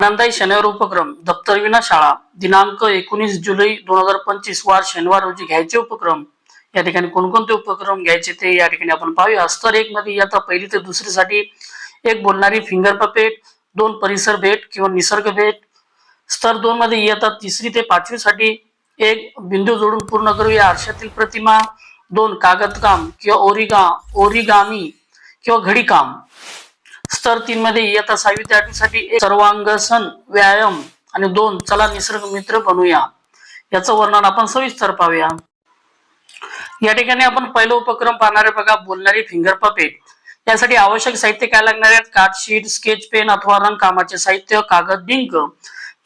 आनंदाई शनिवार उपक्रम दप्तरविना शाळा दिनांक एकोणीस जुलै दोन हजार पंचवीस वार शनिवार रोजी घ्यायचे उपक्रम. या ठिकाणी कोणकोणते उपक्रम घ्यायचे ते या ठिकाणी आपण पाहूया. स्तर एक मध्ये आता पहिली ते दुसरीसाठी एक बोलणारी फिंगर पपेट दोन परिसर भेट किंवा निसर्ग भेट. स्तर दोन मध्ये इयत्ता तिसरी ते पाचवी साठी एक बिंदू जोडून पूर्ण करूया. आरशातील प्रतिमा दोन कागदकाम किंवा ओरिगा ओरिगामी किंवा घडीकाम. स्तर तीन मध्ये इयत्ता सहावी ते आठवीसाठी सर्वांगसन व्यायाम आणि दोन चला निसर्ग मित्र बनूया. याचं वर्णन आपण सविस्तर पाहूया. या ठिकाणी आपण पहिला उपक्रम पाहणारे बघा बोलणारी फिंगर पपेट त्यासाठी आवश्यक साहित्य काय लागणार आहेत? कार्डशीट स्केच पेन अथवा रंगकामाचे साहित्य कागद डिंक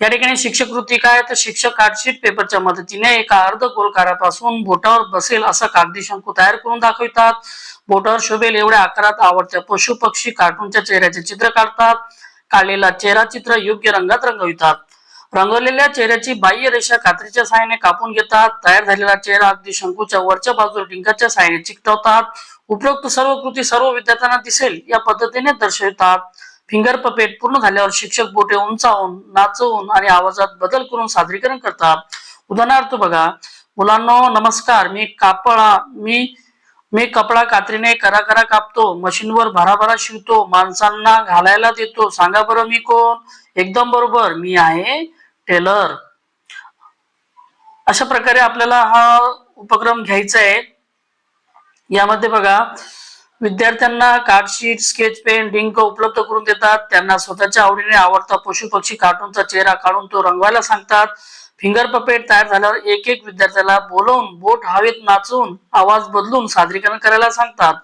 या ठिकाणी शिक्षक कृती काय तर शिक्षक कार्डशीट पेपरच्या मदतीने एका अर्ध गोलकारापासून बोटावर बसेल असा कागदी शंकू तयार करून दाखवितात. बोटावर शोभेल एवढ्या आकारात आवडत्या पशु पक्षी कार्टूनच्या चेहऱ्याचे चित्र काढतात. काढलेला चेहरा चित्र योग्य रंगात रंगवितात. रंगवलेल्या चेहऱ्याची बाह्य रेषा कात्रीच्या साहाय्याने कापून घेतात. तयार झालेला चेहरा अगदी शंकूच्या वरच्या बाजूला डिंकाच्या सहाय्याने चिकटवतात. उपरोक्त सर्व कृती सर्व विद्यार्थ्यांना दिसेल या पद्धतीने दर्शवितात. फिंगर पपेट पूर्ण झाल्यावर शिक्षक बोटे उंचावून नाचवून आणि आवाजात बदल करून सादरीकरण करतात. उदाहरणार्थ बघा मुलांना नमस्कार मी कापळा मी मी कपडा कात्रीने करा करा कापतो मशीनवर भराभरा शिवतो माणसांना घालायला देतो. सांगा बरं मी कोण? एकदम बरोबर मी आहे टेलर. अशा प्रकारे आपल्याला हा उपक्रम घ्यायचा आहे यामध्ये बघा विद्यार्थ्यांना कार्डशीट स्केच पेन डिंक उपलब्ध करून देतात. त्यांना स्वतःच्या आवडीने आवडता पशु पक्षी कार्टूनचा चेहरा काढून तो रंगवायला सांगतात. फिंगर पपेट तयार झाल्यावर एक एक विद्यार्थ्याला बोलवून बोट हवेत नाचवून आवाज बदलून सादरीकरण करायला सांगतात.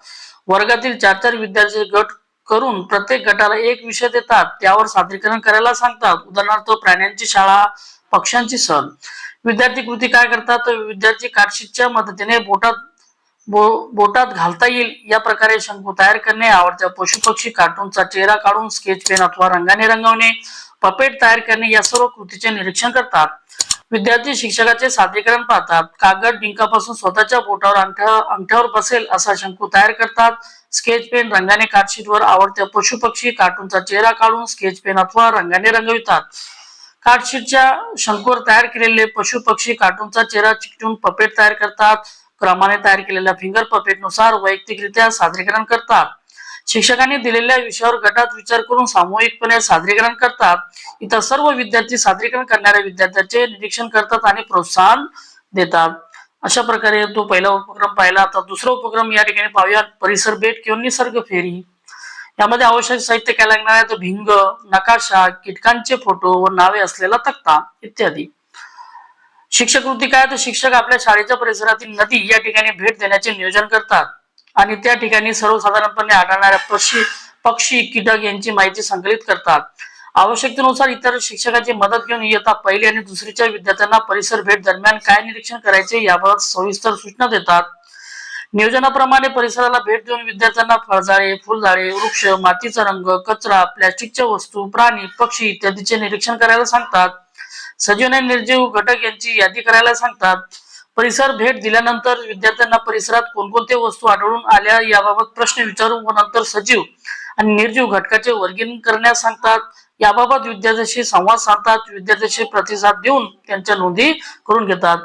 वर्गातील चार चार विद्यार्थी गट करून प्रत्येक गटाला एक विषय देतात. त्यावर सादरीकरण करायला सांगतात. उदाहरणार्थ प्राण्यांची शाळा पक्ष्यांची सण. विद्यार्थी कृती काय करतात? तर विद्यार्थी कार्डशीटच्या मदतीने बोटात बो- बोटात घालता येईल. या प्रकारे शंकू तयार करणे आवडत्या पशु पक्षी कार्टूनचा चेहरा काढून स्केच पेन अथवा रंगाने रंगवणे पपेट तयार करणे या सर्व कृतीचे निरीक्षण करतात. विद्यार्थी शिक्षकाचे सादरीकरण पाहतात. कागद डिंकापासून स्वतःच्या बोटावर अंगठ्या अंगठ्यावर बसेल असा शंकू तयार करतात. स्केच पेन रंगाने कार्डशीटवर आवडत्या पशु पक्षी कार्टूनचा चेहरा काढून स्केच पेन अथवा रंगाने रंगवितात. कार्डशीटच्या शंकूवर तयार केलेले पशु पक्षी कार्टूनचा चेहरा चिकटून पपेट तयार करतात. क्रमाने तयार केलेल्या फिंगर पपेटनुसार वैयक्तिकरित्या सादरीकरण करतात. शिक्षकांनी दिलेल्या विषयावर गटात विचार करून सामूहिकपणे सादरीकरण करतात. इतर सर्व विद्यार्थी सादरीकरण करणाऱ्या विद्यार्थ्यांचे निरीक्षण करतात आणि प्रोत्साहन देतात. अशा प्रकारे तो पहिला उपक्रम पाहिला. आता दुसरा उपक्रम या ठिकाणी पाहूया. परिसर भेट किंवा निसर्ग फेरी. यामध्ये आवश्यक साहित्य काय लागणार आहे? तर भिंग नकाशा कीटकांचे फोटो व नावे असलेला तक्ता इत्यादी. शिक्षक कृती काय? तर शिक्षक आपल्या शाळेच्या परिसरातील नदी या ठिकाणी भेट देण्याचे नियोजन करतात. आणि त्या ठिकाणी सर्वसाधारणपणे आढळणाऱ्या पक्षी पक्षी कीटक यांची माहिती संकलित करतात. आवश्यकतेनुसार इतर शिक्षकाची मदत घेऊन इयत्ता पहिली आणि दुसरीच्या विद्यार्थ्यांना परिसर भेट दरम्यान काय निरीक्षण करायचे याबाबत सविस्तर सूचना देतात. नियोजनाप्रमाणे परिसराला भेट देऊन विद्यार्थ्यांना फळझाडे फुलझाडे वृक्ष मातीचा रंग कचरा प्लॅस्टिकच्या वस्तू प्राणी पक्षी इत्यादीचे निरीक्षण करायला सांगतात. सजीव आणि निर्जीव घटक यांची यादी करायला सांगतात. परिसर भेट दिल्यानंतर विद्यार्थ्यांना परिसरात कोणकोणत्या वस्तू आढळून आल्या याबाबत प्रश्न विचारून व नंतर सजीव आणि निर्जीव घटकाचे वर्गीकरण करण्यास सांगतात. याबाबत विद्यार्थ्यांशी संवाद साधतात विद्यार्थ्यांशी प्रतिसाद देऊन त्यांच्या नोंदी करून घेतात.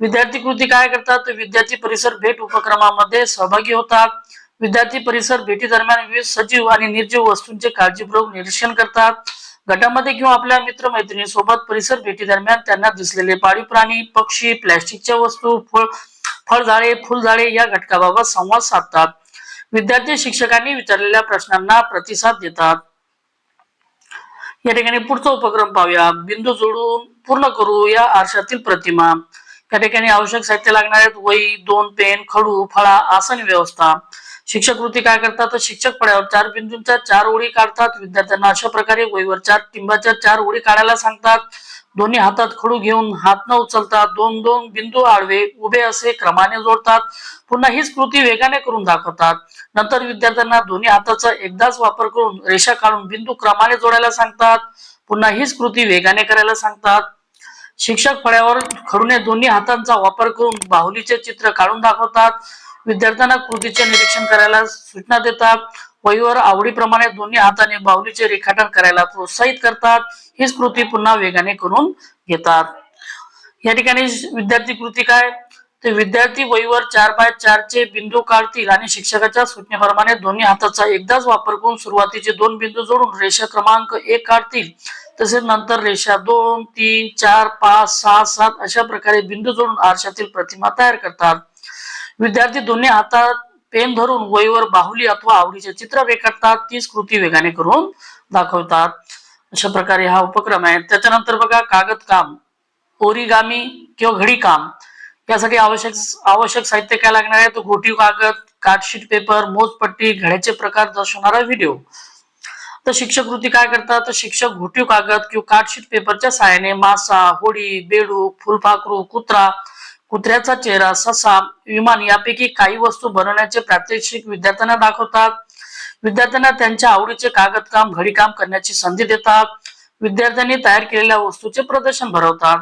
विद्यार्थी कृती काय करतात? विद्यार्थी परिसर भेट उपक्रमामध्ये सहभागी होतात. विद्यार्थी परिसर भेटी दरम्यान विविध सजीव आणि निर्जीव वस्तूंचे काळजीपूर्वक निरीक्षण करतात. गटामध्ये किंवा आपल्या मित्रमैत्रिणी सोबत परिसर भेटी दरम्यान त्यांना दिसलेले पाळीव प्राणी पक्षी प्लॅस्टिकच्या वस्तू फळ फळझाडे फुलझाडे या घटकाबाबत संवाद साधतात. विद्यार्थी शिक्षकांनी विचारलेल्या प्रश्नांना प्रतिसाद देतात. या ठिकाणी पुढचा उपक्रम पाहूया. बिंदू जोडून पूर्ण करू या आरशातील प्रतिमा. या ठिकाणी आवश्यक साहित्य लागणार आहेत वही दोन पेन खडू फळा आसन व्यवस्था. शिक्षक कृती काय करतात? तर शिक्षक पड्यावर चार बिंदूंच्या चार ओळी काढतात. विद्यार्थ्यांना अशा प्रकारे वहीवर चार टिंबाच्या चार ओळी काढायला सांगतात. दोन्ही हातात खडू घेऊन हात न उचलतात दोन दोन बिंदू आडवे उभे असे क्रमाने जोडतात. पुन्हा हीच कृती वेगाने करून दाखवतात. नंतर विद्यार्थ्यांना दोन्ही हाताचा एकदाच वापर करून रेषा काढून बिंदू क्रमाने जोडायला सांगतात. पुन्हा हीच कृती वेगाने करायला सांगतात. शिक्षक फळ्यावर खडूने दोन्ही हातांचा वापर करून बाहुलीचे चित्र काढून दाखवतात. विद्यार्थ्यांना कृतीचे निरीक्षण करायला सूचना देतात. वहीवर आवडीप्रमाणे दोन्ही हाताने बाहुलीचे रेखाटन करायला प्रोत्साहित करतात. हीच कृती पुन्हा वेगाने करून घेतात. या ठिकाणी विद्यार्थी कृती काय? ते विद्यार्थी वहीवर चार बाय चारचे बिंदू काढतील आणि शिक्षकाच्या सूचनेप्रमाणे दोन्ही हाताचा एकदाच वापर करून सुरुवातीचे दोन बिंदू जोडून रेषा क्रमांक एक काढतील. तसेच नंतर रेषा दोन तीन चार पाच सहा सात अशा प्रकारे बिंदू जोडून आरशातील प्रतिमा तयार करतात. विद्यार्थी दोन्ही हातात पेन धरून वहीवर बाहुली अथवा आवडीचे चित्र रेखाटतात तीच कृती वेगाने करून दाखवतात. अशा प्रकारे हा उपक्रम आहे. त्याच्यानंतर बघा कागद काम ओरिगामी किंवा घडी काम. यासाठी आवश्यक आवश्यक साहित्य काय लागणार आहे? तो घोटीव कागद कार्डशीट पेपर मोजपट्टी घड्याचे प्रकार दर्शवणारा व्हिडिओ. तर शिक्षक कृती काय करतात? तर शिक्षक घोटीव कागद किंवा कार्डशीट पेपरच्या सहाय्याने मासा होडी बेडूक फुलपाखरू कुत्रा कुत्र्याचा चेहरा ससा विमान यापैकी काही वस्तू बनवण्याचे प्रात्यक्षिक विद्यार्थ्यांना दाखवतात. विद्यार्थ्यांना त्यांच्या आवडीचे कागदकाम घडीकाम करण्याची संधी देतात. विद्यार्थ्यांनी तयार केलेल्या वस्तूचे प्रदर्शन भरवतात.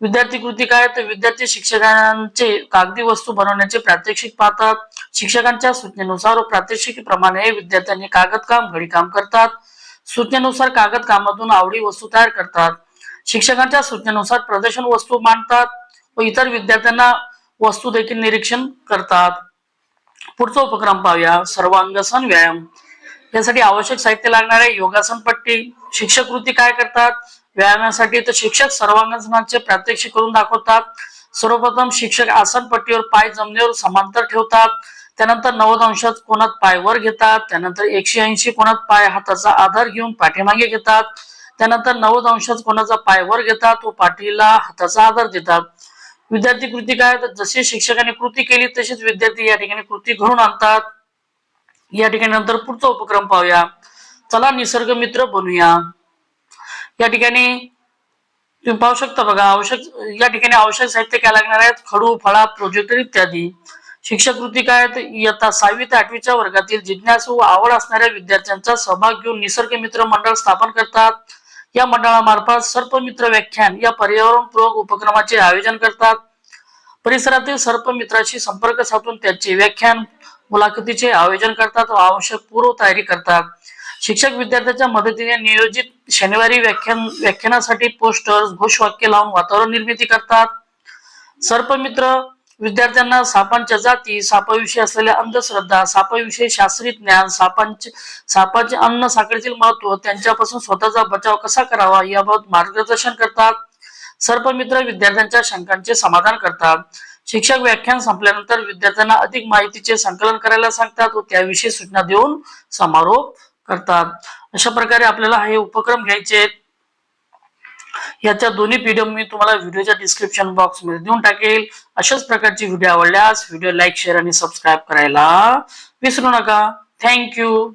विद्यार्थी कृती काय तर विद्यार्थी शिक्षकांचे कागदी वस्तू बनवण्याचे प्रात्यक्षिक पाहतात. शिक्षकांच्या सूचनेनुसार व प्रात्यक्षिकीप्रमाणे विद्यार्थ्यांनी कागदकाम घडीकाम करतात. सूचनेनुसार कागदकामातून आवडी वस्तू तयार करतात. शिक्षकांच्या सूचनेनुसार प्रदर्शन वस्तू मांडतात. व इतर विद्यार्थ्यांना वस्तू देखील निरीक्षण करतात. पुढचा उपक्रम पाहूया. सर्वांगसन व्यायाम यासाठी आवश्यक साहित्य लागणारे योगासन पट्टी शिक्षक कृती काय करतात? व्यायामासाठी तर शिक्षक सर्वांगसनाचे प्रात्यक्षिक करून दाखवतात. सर्वप्रथम शिक्षक आसन पट्टीवर पाय जमिनीवर समांतर ठेवतात. त्यानंतर नव्वद अंशात कोणात पाय वर घेतात. त्यानंतर एकशे ऐंशी कोणात पाय हाताचा आधार घेऊन पाठीमागे घेतात. त्यानंतर नव्वद अंशात कोणाचा पाय वर घेतात व पाठीला हाताचा आधार देतात. विद्यार्थी कृती काय तर जशी शिक्षकाने कृती केली तशीच विद्यार्थी या ठिकाणी कृती घडून आणतात. या ठिकाणी नंतर पुढचा उपक्रम पाहूया. चला निसर्ग मित्र बनूया. या ठिकाणी तुम्ही पाहू शकता बघा आवश्यक या ठिकाणी आवश्यक साहित्य काय लागणार आहेत? खडू फळा प्रोजेक्टर इत्यादी. शिक्षक कृती काय तर इयत्ता सहावी ते आठवीच्या वर्गातील जिज्ञासू व आवड असणाऱ्या विद्यार्थ्यांचा सहभाग घेऊन निसर्ग मित्र मंडळ स्थापन करतात. या मंडळामार्फत सर्पमित्र व्याख्यान या पर्यावरणपूरक उपक्रमाचे आयोजन करतात. परिसरातील सर्पमित्राशी संपर्क साधून त्यांचे व्याख्यान मुलाखतीचे आयोजन करतात व आवश्यक पूर्व तयारी करतात. शिक्षक विद्यार्थ्यांच्या मदतीने नियोजित शनिवारी व्याख्यान व्याख्यानासाठी पोस्टर्स घोषवाक्य लावून वातावरण निर्मिती करतात. सर्पमित्र विद्यार्थ्यांना सापांच्या जाती सापाविषयी असलेल्या अंधश्रद्धा सापाविषयी शास्त्रीय ज्ञान सापांचे सापाचे अन्न साखळीतील महत्त्व त्यांच्यापासून स्वतःचा बचाव कसा करावा याबाबत मार्गदर्शन करतात. सर्पमित्र विद्यार्थ्यांच्या शंकांचे समाधान करतात. शिक्षक व्याख्यान संपल्यानंतर विद्यार्थ्यांना अधिक माहितीचे संकलन करायला सांगतात व त्याविषयी सूचना देऊन समारोप करतात. अशा प्रकारे आपल्याला हे उपक्रम घ्यायचे आहेत. याच्या दोन्ही पीडीएफ मी तुम्हाला व्हिडिओच्या डिस्क्रिप्शन बॉक्समध्ये देऊन टाकेल. अशाच प्रकारची व्हिडिओ आवडल्यास व्हिडिओ लाईक शेअर आणि सबस्क्राईब करायला विसरू नका. थँक्यू